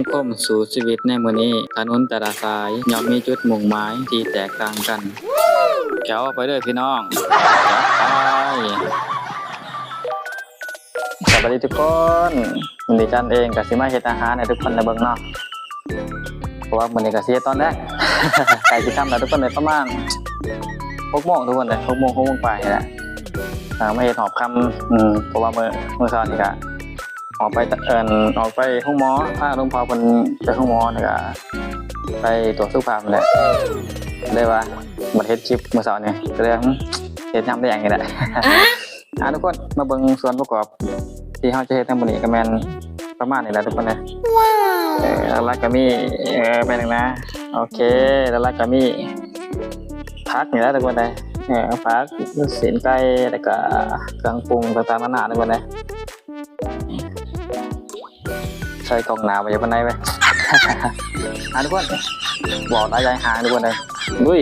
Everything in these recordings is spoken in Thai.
ำคมสู่ชีวิตในมือนี้ถนนแต่ละสายย่อมมีจุดมุ่งหมายที่แตกต่างกันแถวไปเด้อพี่น้องจัดไปสวัสดีทุกคนวันนี้จันเองกับสิมาเฮ็ดอาหารให้ทุกคนได้เบิ่งเนาะเพราะว่ามื้อนี้ก็สิเฮ็ดตอนแรกใกล้สิค่ำแล้วทุกคนเลยประมาณ6โมงทุกคนเลย6โมง6โมงไปแหละอ่ามาเฮ็ดหอบคำเพราะว่ามื้อมื้อเช้านี่ก็ ออกไปตะเอินออกไปห้องหมอถ้าหลวงพ่อเป็นไปห้องหมอนี่ก็ไปตรวจสุขภาพนั่แหละได้ว่ามาเฮ็ดคลิปเมื่อเช้านี่ยก็เลยเฮ็ดยำได้อย่างนี้แหละอะทุกคนมาเบิ่งส่วนประกอบ ที่เฮาจะเฮ็ดทั้งหมดนี้ก็แม่นประมาณนี้แหละทุกคนนะเออแล้วก็มีเออไปหนึ่งนะโอเคแล้วก็มีพักนี่แหละทุกคนเลยเออพักสินไก่แล้วก็เครื่องปรุงต่างๆนานาทุกคนเล ยใส่กล่องหนาวไปยังวันไหนไปอะทุกคนบอกได้ยังหาทุกคนเลยดุย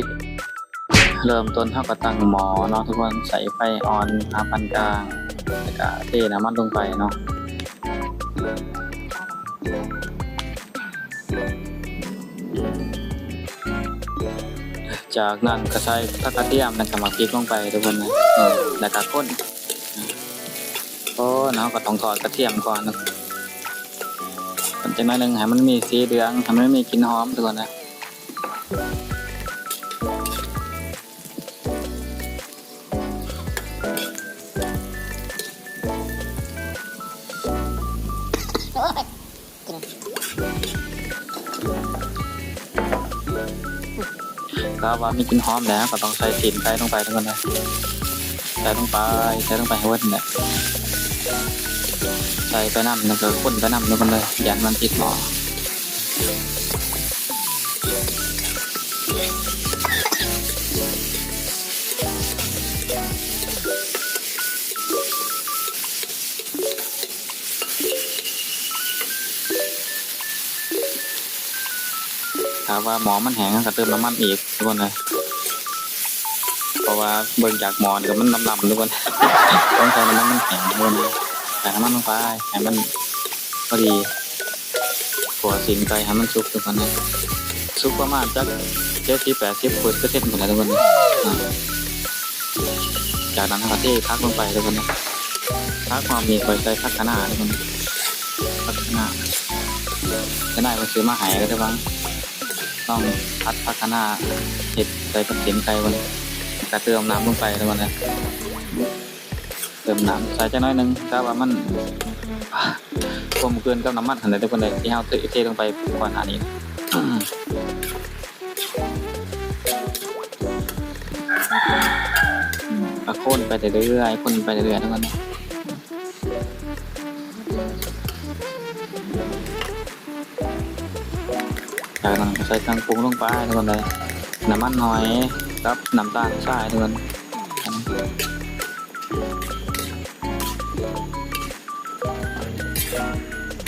เริ่มต้นเท่ากับตั้งหมอเนาะทุกคนใส่ไฟออนทาปานกลางแล้วก็เทน้ำมันลงไปเนาะจากนั้นก็ใส่ผักกระเทียมแล้วก็มาพริกลงไปทุกคนนะเออแล้วก็ข้นโอ้เนาะก็ต้องทอดกระเทียมก่อนนะ มันจะน้อยหนึ่งให้มันมีสีเหลืองทำให้มีกลิ่นหอมทุกคนนะถ้าว่ามีกลิ่นหอมแล้วก็ต้องใส่กลิ่นไก่ลงไปทุกคนนะใส่ลงไปใส่ลงไปให้เวิร์ดเนี่ย ใส่ไปน้ำแล้วก็ข้นไปน้ำทุกคนเลยยันมันติดหมอถ้าว่าหมอมันแห้งก็เติมน้ำมันอีกทุกคนเลยเพราะว่าเบิ่งจากหมอนก็มันดำๆทุกคนต้องใส่น้ำมันแข็งทุกคนเลย ใส่น้ำมันลงไปให้มันพอดีขัวสินไก่ให้มันสุกทุกคนเลยสุกประมาณจักเจ็ดสิบแปดสิบเปอร์เซ็นต์หมดแล้วทุกคนเลยอ่าจากนั้นเราก็เทพักลงไปทุกคนนะพักความมีคอยใส่พักขนาทุกคนพักขนาดจะได้มาซื้อมาหายก็ได้บ้างต้องพัดพักขนาเห็ดใส่กับสินไก่วันกระเติมน้ำลงไปทุกคนนะ ติมน้ำใส่จักหน้อยหนึงถ้าว่ามันกลมเกินกับน้ำมันหันเลยทุกคนเลยที่เราเทลงไปก่อนหน้านี้ก็ค่นไปเรื่อยๆคนไปเรื่อยๆทุกคนจากนั้นใส่เครื่องปรุงลงไปทุกคนเลยน้ำมันหอยกับน้ำตาลทรายทุกคน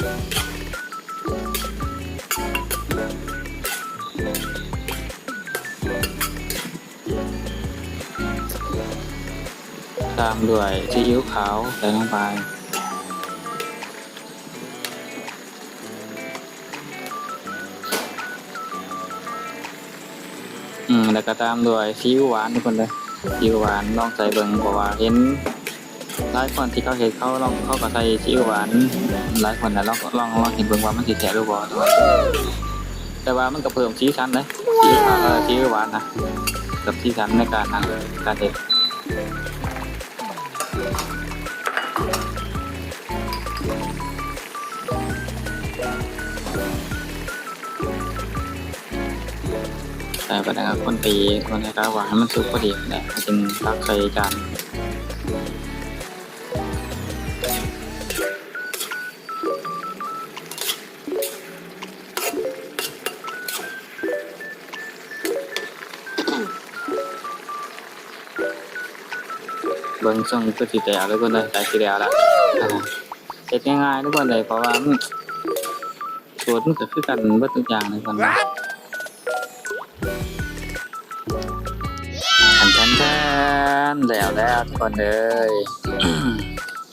ตามด้วยซีอิ๊วขาวใส่ลงไป อืม แล้วก็ตามด้วยซีอิ๊วหวานทุกคนเลยซีอิ๊วหวานลองใส่เบิ่งเพราะว่าเห็น หลายคนที่เขาเห็นเขาลองเขาก็ใส่ซีอิ๊วหวานหลายคนนะลองลองลองเห็นเบิ่งว่ามันสิแท้หรือบ่ทุกคนแต่ว่ามันก็เพิ่มสีสันเลยซีอิ๊วขาวเออซีอิ๊วหวานนะกับสีสันในการนั่งการเด็ดแต่ก็ได้คนตีคนให้กาวางให้มันสุกพอดีแหละจึงตักใส่จาน เบิ้งช่องก็สิแต่ทุกคนเลยแต่สิแล้วละเฮ็ดง่ายๆทุกคนเลยเพราะว่ามันสูตรมันก็คือกันเบิดทุกอย่างเลยคนนะทันทันทันแล้วแล้วทุกคนเลย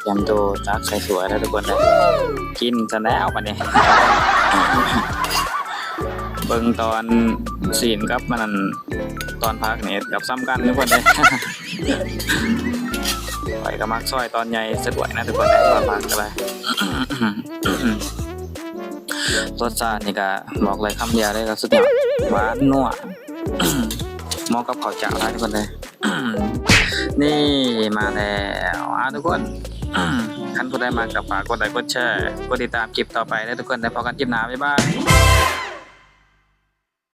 ยำโตจักใส่สวยแล้วทุกคนเลยกินจะแล้วปะเนี่ยเบิ่งตอนซีนกับมัน ตอนพักเนี่ยกับซ้ำกันทุกคนเลยไปก็มักซอยตอนใหญ่สะดวกนะทุกคนได้ตอนพักก็เลยรสชาตินี่ก็บอกเลยคำเดียวเลยก็สุดยอดหวานนัวมองกับข้าวเจ้าได้ทุกคนเลยนี่มาแล้วอะทุกคนคันผู้ใดมากับฝากกดไลค์กดแชร์กดติดตามคลิปต่อไปได้ทุกคนได้พอกันคลิปหน้าบ๊ายบาย